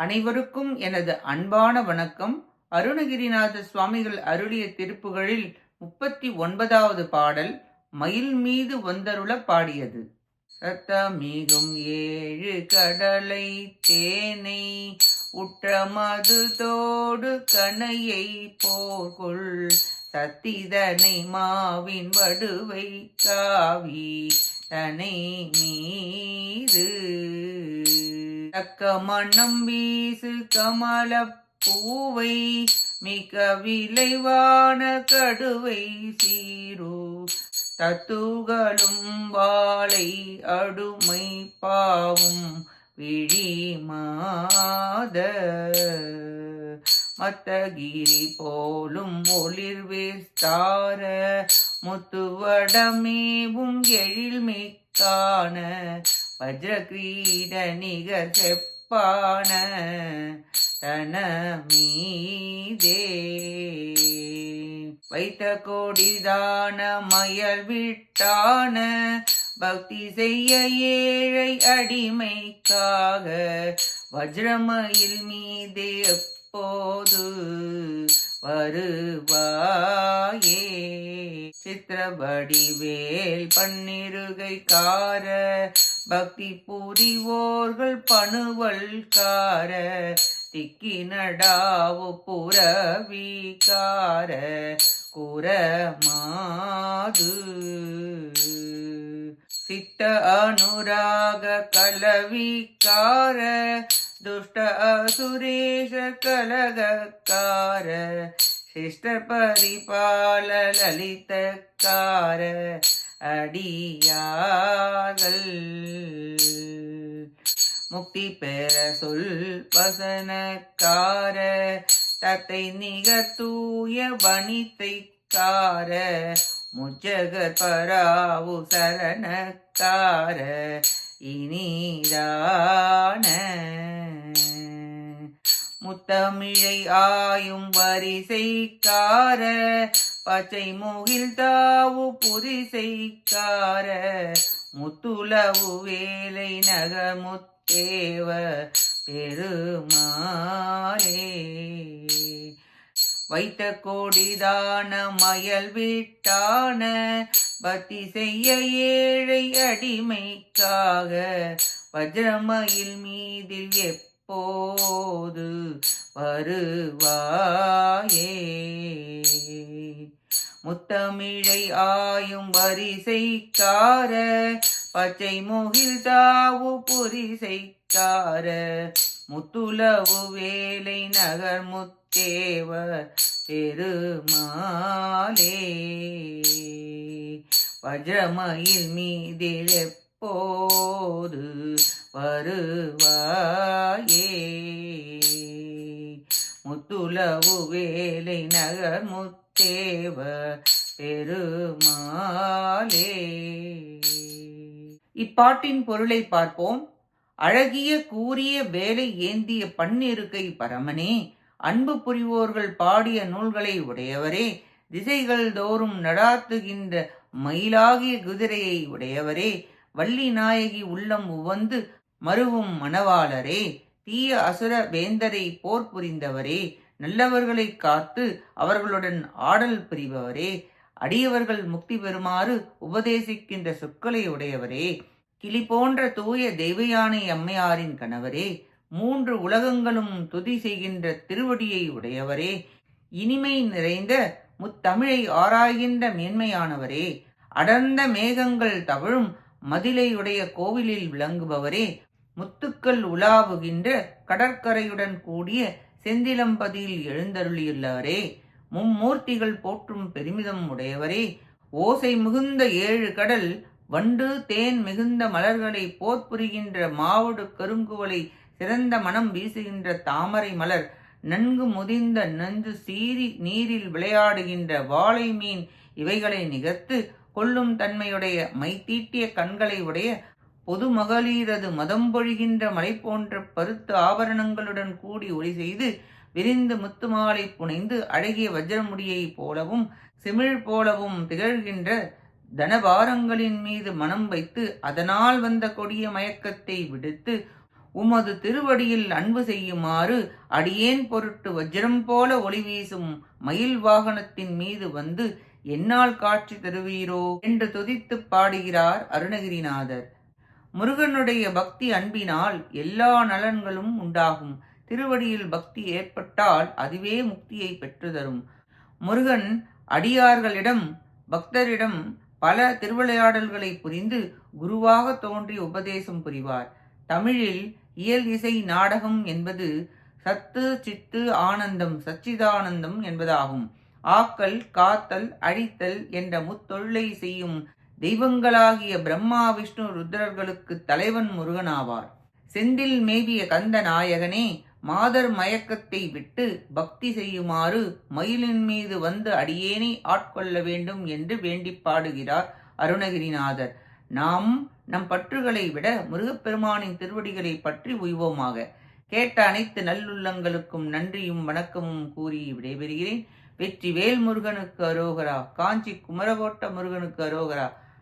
அனைவருக்கும் எனது அன்பான வணக்கம். அருணகிரிநாத சுவாமிகள் அருளிய திருப்புகளில் முப்பத்தி ஒன்பதாவது பாடல் மயில் மீது வந்தருள பாடியது. ரத்தமிகும் ஏழு கடலை தேனை உற்ற மதுதோடு கணையை போர்கொள். சத்திதனை மாவின் வடுவை காவி தனை மீது தக்க மணம் வீசு கமல பூவை மிக விளைவான கடுவை சீரோ. தத்துகளும் வாழை அடுமை பாவும் விழி மாத. மத்தகிரி போலும் ஒளிர் வேஸ்தார முத்துவடமேவும் எழில்மிக்கான வஜ்ரகிரீட நிகர் செப்பான தன மீதே வைத்த கோடிதான மயல் விட்டான பக்தி செய்ய ஏழை அடிமைக்காக வஜ்ரமயில் மீதே எப்போது வருவாயே. சித்திரபடி வேல் பன்னிருகைக்கார பக்தி புரிவோர்கள் பணுவல்கார திக்கி நடாவு புறவிகார குரமாது. சித்த அனுராக கலவிக்கார துஷ்ட அசுரேஷ கலகக்கார சிஷ்ட பரிபால லலிதக்கார அடியார்கள். முக்தி பெற சொல் வசனக்கார தத்தை நிகர் தூய வனித்தைக்கார முஜகத் பராவு சரணக்கார இனிதான முத்தமிழை ஆயும் வரிசைக்கார பச்சை முகில் தாவு புரிசைக்கார முத்துளவு வேலை நகமுத்தேவ முத்தேவ பெருமாளே. வைத்த கோடிதான மயல் விட்டான பக்தி செய்ய ஏழை அடிமைக்காக வஜ்ரமயில் மீதில் எப்போது வருவாயே. முத்தமிழை ஆயும் வரிசைக்கார பச்சை முகில் தாவு புரிசைக்கார முத்துளவு வேலை நகர் முத்தேவர் பெருமாளே. வஜ்ரமயில் மீதிழப்போது வருவாயே. முத்துலவு வேலை நகர் முத்தேவ பெருமாளே. இப்பாட்டின் பொருளை பார்ப்போம். அழகிய கூறிய வேலை ஏந்திய பன்னிருக்கை பரமனே அன்பு புரிவோர்கள் பாடிய நூல்களை உடையவரே திசைகள் தோறும் நடாத்துகின்ற மயிலாகிய குதிரையை உடையவரே வள்ளி நாயகி உள்ளம் உவந்து மருவும் மணவாளரே. தீய அசுர வேந்தரை போர் புரிந்தவரே நல்லவர்களை காத்து அவர்களுடன் ஆடல் புரிபவரே அடியவர்கள் முக்தி பெறுமாறு உபதேசிக்கின்ற சொற்களை உடையவரே கிளி போன்ற தூய தெய்வயானை அம்மையாரின் கணவரே மூன்று உலகங்களும் துதி செய்கின்ற திருவடியை உடையவரே இனிமை நிறைந்த முத்தமிழை ஆராய்கின்ற மேன்மையானவரே அடர்ந்த மேகங்கள் தவழும் மதிலையுடைய கோவிலில் விளங்குபவரே முத்துக்கள் உலாவுகின்ற கடற்கரையுடன் கூடிய செந்திலம்பதியில் எழுந்தருளியுள்ளவரே மும்மூர்த்திகள் போற்றும் பெருமிதம் உடையவரே. ஓசை மிகுந்த ஏழு கடல் வண்டு தேன் மிகுந்த மலர்களை போர் புரிகின்ற மாவடு கருங்குவலை சிறந்த மனம் வீசுகின்ற தாமரை மலர் நன்கு முதிர்ந்த நஞ்சு சீறி நீரில் விளையாடுகின்ற வாழை மீன் இவைகளை நிகர்த்து கொள்ளும் தன்மையுடைய மைத்தீட்டிய கண்களை உடைய பொது மகளிரது மதம் பொழிகின்ற மலை போன்ற பருத்து ஆபரணங்களுடன் கூடி ஒளி செய்து விரிந்து முத்து மாலை புனைந்து அழகிய வஜ்ரமுடியைப் போலவும் சிமிழ் போலவும் திகழ்கின்ற தனபாரங்களின் மீது மனம் வைத்து அதனால் வந்த கொடிய மயக்கத்தை விடுத்து உமது திருவடியில் அன்பு செய்யுமாறு அடியேன் பொருட்டு வஜ்ரம் போல ஒளி வீசும் மயில் வாகனத்தின் மீது வந்து என்னால் காட்சி தருவீரோ? என்று துதித்துப் பாடுகிறார் அருணகிரிநாதர். முருகனுடைய பக்தி அன்பினால் எல்லா நலன்களும் உண்டாகும். திருவடியில் பக்தி ஏற்பட்டால் அதுவே முக்தியை பெற்று தரும் முருகன் அடியார்களிடம் பக்தரிடம் பல திருவிளையாடல்களை புரிந்து குருவாக தோன்றி உபதேசம் புரிவார். தமிழில் இயல் இசை நாடகம் என்பது சத்து சித்து ஆனந்தம் சச்சிதானந்தம் என்பதாகும். ஆக்கல் காத்தல் அழித்தல் என்ற முத்தொழிலை செய்யும் தெய்வங்களாகிய பிரம்மா விஷ்ணு ருத்ரர்களுக்கு தலைவன் முருகனாவார். செந்தில் மேவிய கந்த நாயகனே மாதர் மயக்கத்தை விட்டு பக்தி செய்யுமாறு மயிலின் மீது வந்து அடியேனை ஆட்கொள்ள வேண்டும் என்று வேண்டி பாடுகிறார் அருணகிரிநாதர். நாம் நம் பற்றுகளை விட முருகப்பெருமானின் திருவடிகளை பற்றி உய்வோமாக. கேட்ட அனைத்து நல்லுள்ளங்களுக்கும் நன்றியும் வணக்கமும் கூறி விடைபெறுகிறேன். வெற்றி வேல் முருகனுக்கு அரோகரா காஞ்சி குமரகோட்ட முருகனுக்கு அரோகரா.